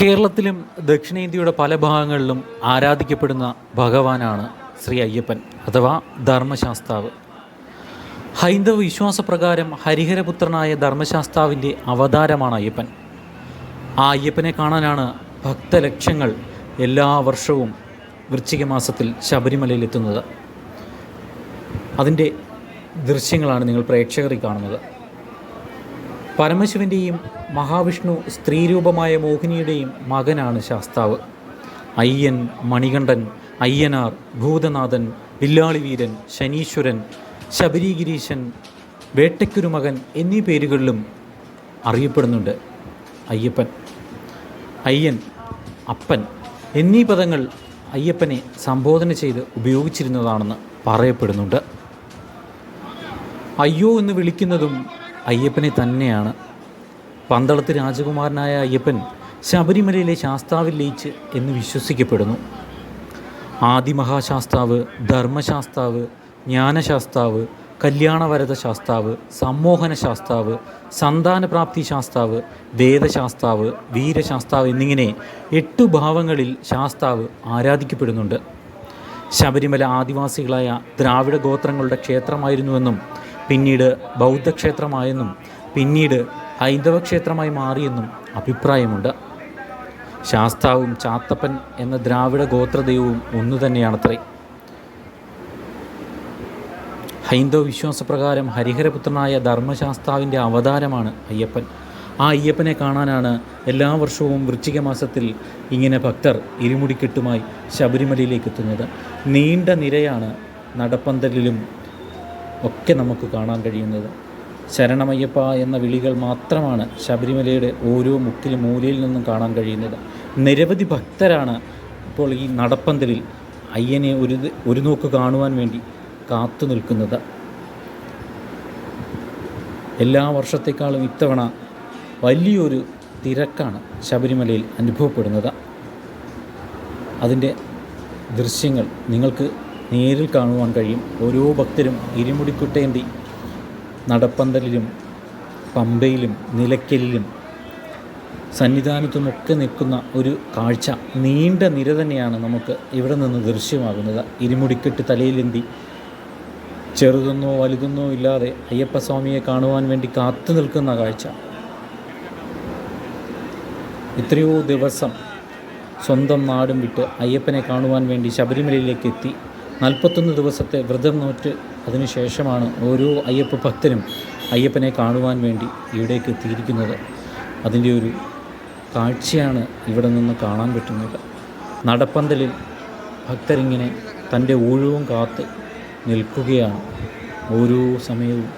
കേരളത്തിലും ദക്ഷിണേന്ത്യയുടെ പല ഭാഗങ്ങളിലും ആരാധിക്കപ്പെടുന്ന ഭഗവാനാണ് ശ്രീ അയ്യപ്പൻ അഥവാ ധർമ്മശാസ്താവ്. ഹൈന്ദവ വിശ്വാസപ്രകാരം ഹരിഹരപുത്രനായ ധർമ്മശാസ്താവിന്റെ അവതാരമാണ് അയ്യപ്പൻ. ആ അയ്യപ്പനെ കാണാനാണ് ഭക്തലക്ഷങ്ങൾ എല്ലാ വർഷവും വൃശ്ചിക മാസത്തിൽ ശബരിമലയിൽ എത്തുന്നത് അതിന്റെ ദൃശ്യങ്ങളാണ് നിങ്ങൾ പ്രേക്ഷകരിൽ കാണുന്നത്. പരമശിവന്റെയും മഹാവിഷ്ണു സ്ത്രീരൂപമായ മോഹിനിയുടെയും മകനാണ് ശാസ്താവ്. അയ്യൻ മണികണ്ഠൻ അയ്യനാർ ഭൂതനാഥൻ വില്ലാളിവീരൻ ശനീശ്വരൻ ശബരിഗിരീശൻ വേട്ടയ്ക്കൊരു മകൻ എന്നീ പേരുകളിലും അറിയപ്പെടുന്നുണ്ട് അയ്യപ്പൻ. അയ്യൻ അപ്പൻ എന്നീ പദങ്ങൾ അയ്യപ്പനെ സംബോധന ചെയ്ത് ഉപയോഗിച്ചിരുന്നതാണെന്ന് പറയപ്പെടുന്നുണ്ട്. അയ്യോ എന്ന് വിളിക്കുന്നതും അയ്യപ്പനെ തന്നെയാണ്. പന്തളത്ത് രാജകുമാരനായ അയ്യപ്പൻ ശബരിമലയിലെ ശാസ്താവിൽ ലയിച്ച് എന്ന് വിശ്വസിക്കപ്പെടുന്നു. ആദിമഹാശാസ്താവ് ധർമ്മശാസ്താവ് ജ്ഞാനശാസ്താവ് കല്യാണവരത ശാസ്താവ് സമ്മോഹന ശാസ്താവ് സന്താനപ്രാപ്തി ശാസ്താവ് വേദശാസ്താവ് വീരശാസ്താവ് എന്നിങ്ങനെ എട്ട് ഭാവങ്ങളിൽ ശാസ്താവ് ആരാധിക്കപ്പെടുന്നുണ്ട്. ശബരിമല ആദിവാസികളായ ദ്രാവിഡ ഗോത്രങ്ങളുടെ ക്ഷേത്രമായിരുന്നുവെന്നും പിന്നീട് ബൗദ്ധക്ഷേത്രമായെന്നും പിന്നീട് ഹൈന്ദവ ക്ഷേത്രമായി മാറിയെന്നും അഭിപ്രായമുണ്ട്. ശാസ്താവും ചാത്തപ്പൻ എന്ന ദ്രാവിഡ ഗോത്രദൈവവും ഒന്നു തന്നെയാണത്രേ. ഹൈന്ദവ വിശ്വാസപ്രകാരം ഹരിഹരപുത്രനായ ധർമ്മശാസ്താവിന്റെ അവതാരമാണ് അയ്യപ്പൻ. ആ അയ്യപ്പനെ കാണാനാണ് എല്ലാ വർഷവും വൃശ്ചിക മാസത്തിൽ ഇങ്ങനെ ഭക്തർ ഇരുമുടിക്കെട്ടുമായി ശബരിമലയിലേക്ക് എത്തുന്നത് നീണ്ട നിരയാണ് നടപ്പന്തലിലും ഒക്കെ നമുക്ക് കാണാൻ കഴിയുന്നത്. ശരണമയ്യപ്പ എന്ന വിളികൾ മാത്രമാണ് ശബരിമലയുടെ ഓരോ മുക്കിലും മൂലയിൽ നിന്നും കാണാൻ കഴിയുന്നത്. നിരവധി ഭക്തരാണ് ഇപ്പോൾ ഈ നടപ്പന്തലിൽ അയ്യനെ ഒരു ഒരു നോക്ക് കാണുവാൻ വേണ്ടി കാത്തു നിൽക്കുന്നത്. എല്ലാ വർഷത്തേക്കാളും ഇത്തവണ വലിയൊരു തിരക്കാണ് ശബരിമലയിൽ അനുഭവപ്പെടുന്നത്. അതിന്റെ ദൃശ്യങ്ങൾ നിങ്ങൾക്ക് നേരിൽ കാണുവാൻ കഴിയും. ഓരോ ഭക്തരും ഇരുമുടിക്കുട്ടേന്തി നടപ്പന്തലിലും പമ്പയിലും നിലയ്ക്കലിലും സന്നിധാനത്തുമൊക്കെ നിൽക്കുന്ന ഒരു കാഴ്ച നീണ്ട നിര തന്നെയാണ് നമുക്ക് ഇവിടെ നിന്ന് ദൃശ്യമാകുന്നത്. ഇരുമുടിക്കെട്ട് തലയിലെന്തി ചെറുതെന്നോ വലുതെന്നോ ഇല്ലാതെ അയ്യപ്പസ്വാമിയെ കാണുവാൻ വേണ്ടി കാത്തു നിൽക്കുന്ന കാഴ്ച. എത്രയോ ദിവസം സ്വന്തം നാടും വിട്ട് അയ്യപ്പനെ കാണുവാൻ വേണ്ടി ശബരിമലയിലേക്ക് എത്തി. നാൽപ്പത്തൊന്ന് ദിവസത്തെ വ്രതം നോറ്റ് അതിനുശേഷമാണ് ഓരോ അയ്യപ്പ ഭക്തരും അയ്യപ്പനെ കാണുവാൻ വേണ്ടി ഇവിടേക്ക് എത്തിയിരിക്കുന്നത്. അതിന്റെ ഒരു കാഴ്ചയാണ് ഇവിടെ നിന്ന് കാണാൻ പറ്റുന്നത്. നടപ്പന്തലിൽ ഭക്തരിങ്ങനെ തന്റെ ഊഴവും കാത്ത് നിൽക്കുകയാണ്. ഓരോ സമയവും